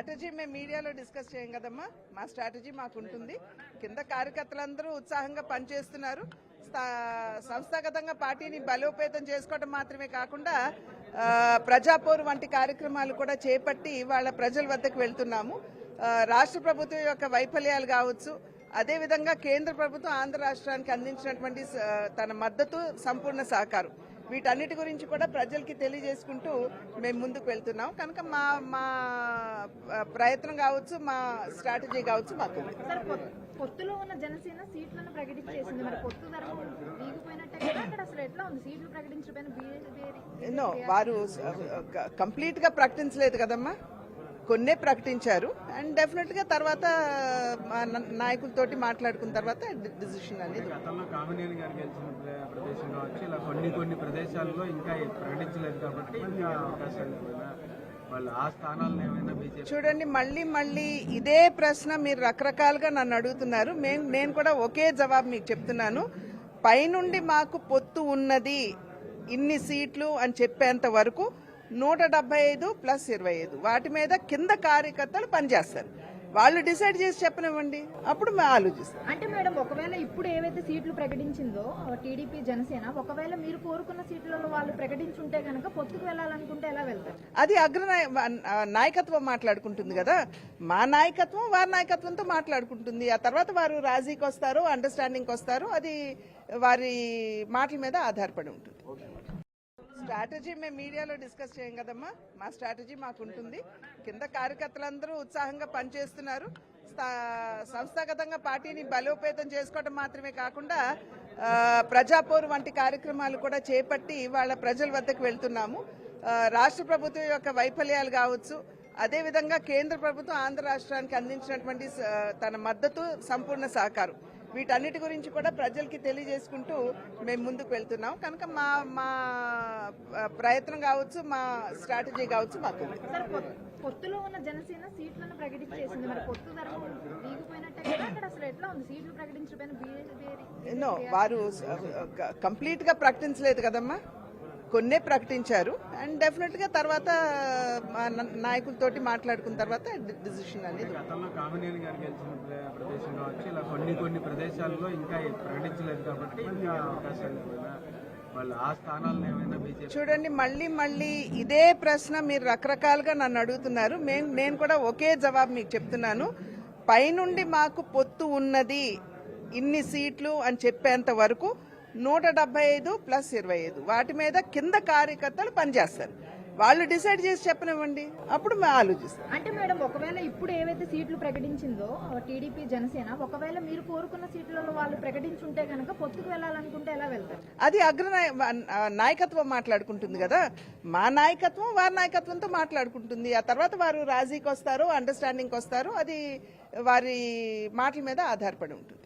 Strategy మేము మీడియాలో discuss చేయం కదమ్మా? మా స్ట్రాటజీ మాకు ఉంటుంది కింద కార్యకర్తలందరూ ఉత్సాహంగా పనిచేస్తున్నారు. స్థా- సంస్థాగతంగా పార్టీని బలోపేతం చేసుకోవడం మాత్రమే కాకుండా ప్రజాపోరు వంటి కార్యక్రమాలు కూడా చేపట్టి వాళ్ళ ప్రజల వద్దకు వెళ్తున్నాము. రాష్ట్ర ప్రభుత్వం యొక్క వైఫల్యాలు కావచ్చు అదేవిధంగా కేంద్ర ప్రభుత్వం ఆంధ్ర రాష్ట్రానికి అందించినటువంటి తన మద్దతు సంపూర్ణ సహకారం. వీటన్నిటి గురించి కూడా ప్రజలకి తెలియజేసుకుంటూ మేము ముందుకు వెళ్తున్నాం. కనుక మా మా ప్రయత్నం కావచ్చు మా స్ట్రాటజీ కావచ్చు మాకు పొత్తులో ఉన్న జనసేన సీట్లను ప్రకటించేసింది. మరి పొత్తు నో వారు కంప్లీట్గా ప్రకటించలేదు కదమ్మా? కొన్నే ప్రకటించారు. అండ్ డెఫినెట్గా తర్వాత మా నా- నాయకులతోటి మాట్లాడుకున్న తర్వాత డిసిషన్ అనేది కొన్ని కొన్ని ప్రదేశాల్లో ఇంకా ప్రకటించలేదు కాబట్టి చూడండి మళ్ళీ మళ్ళీ ఇదే ప్రశ్న మీరు రకరకాలుగా నన్ను అడుగుతున్నారు. మేము నేను కూడా ఒకే జవాబు మీకు చెప్తున్నాను. పైనుండి మాకు పొత్తు ఉన్నది ఇన్ని సీట్లు అని చెప్పేంత వరకు నూట డెబ్బై ఐదు ప్లస్ ఇరవై ఐదు. వాటి మీద కింద కార్యకర్తలు పనిచేస్తారు. వాళ్ళు డిసైడ్ చేసి చెప్పనివ్వండి. అప్పుడు మేము ఆలోచిస్తాం. అంటే మేడం ఒకవేళ ఇప్పుడు ఏవైతే సీట్లు ప్రకటించిందో టీడీపీ జనసేన ఒకవేళ మీరు కోరుకున్న సీట్లలో వాళ్ళు ప్రకటించుంటే కనుక పొత్తుకు వెళ్ళాలనుకుంటే ఎలా వెళ్తారు? అది అగ్రనాయ ఆ, నాయకత్వం మాట్లాడుకుంటుంది కదా. మా నాయకత్వం వారి నాయకత్వంతో మాట్లాడుకుంటుంది. ఆ తర్వాత వారు రాజీకి వస్తారు అండర్స్టాండింగ్కి వస్తారు అది వారి మాటల మీద ఆధారపడి ఉంటుంది. స్ట్రాటజీ మేము మీడియాలో డిస్కస్ చేయం కదమ్మా? మా స్ట్రాటజీ మాకు ఉంటుంది కింద కార్యకర్తలందరూ ఉత్సాహంగా పనిచేస్తున్నారు. స్థా- సంస్థాగతంగా పార్టీని బలోపేతం చేసుకోవడం మాత్రమే కాకుండా ప్రజాపోరు వంటి కార్యక్రమాలు కూడా చేపట్టి వాళ్ళ ప్రజల వద్దకు వెళ్తున్నాము. రాష్ట్ర ప్రభుత్వం యొక్క వైఫల్యాలు కావచ్చు అదేవిధంగా కేంద్ర ప్రభుత్వం ఆంధ్ర రాష్ట్రానికి అందించినటువంటి తన మద్దతు సంపూర్ణ సహకారం. వీటన్నిటి గురించి కూడా ప్రజలకి తెలియజేసుకుంటూ మేము ముందుకు వెళ్తున్నాం. కనుక మా మా ప్రయత్నం కావచ్చు మా స్ట్రాటజీ కావచ్చు మాకు పొత్తులో ఉన్న జనసేన సీట్లను ప్రకటించేసింది. మరి పొత్తు వారు కంప్లీట్గా ప్రకటించలేదు కదమ్మా? కొన్నే ప్రకటించారు. అండ్ డెఫినెట్గా తర్వాత నాయకులతోటి మాట్లాడుకున్న తర్వాత డిసిషన్ అనేది గతంలో కామినేని గారు గెలిచిన ప్ర- ప్రదేశం కావచ్చు ఇలా కొన్ని కొన్ని ప్రదేశాల్లో ఇంకా ప్రకటించలేదు కాబట్టి ఇంకా అవకాశాలు చూడండి మళ్ళీ మళ్ళీ ఇదే ప్రశ్న మీరు రకరకాలుగా నన్ను అడుగుతున్నారు. మేము నేను కూడా ఒకే జవాబు మీకు చెప్తున్నాను. పైనుండి మాకు పొత్తు ఉన్నది ఇన్ని సీట్లు అని చెప్పేంత వరకు నూట డెబ్బై ఐదు ప్లస్ ఇరవై ఐదు. వాటి మీద కింద కార్యకర్తలు పనిచేస్తారు. వాళ్ళు డిసైడ్ చేసి చెప్పనివ్వండి. అప్పుడు మేము ఆలోచిస్తాం. అంటే మేడం ఒకవేళ ఇప్పుడు ఏవైతే సీట్లు ప్రకటించిందో టీడీపీ జనసేన ఒకవేళ మీరు కోరుకున్న సీట్లలో వాళ్ళు ప్రకటించుంటే కనుక పొత్తుకు వెళ్ళాలనుకుంటే ఎలా వెళ్తారు? అది అగ్రనాయ ఆ, నాయకత్వం మాట్లాడుకుంటుంది కదా. మా నాయకత్వం వారి నాయకత్వంతో మాట్లాడుకుంటుంది. ఆ తర్వాత వారు రాజీకి వస్తారు అండర్స్టాండింగ్కి వస్తారు అది వారి మాటల మీద ఆధారపడి ఉంటుంది.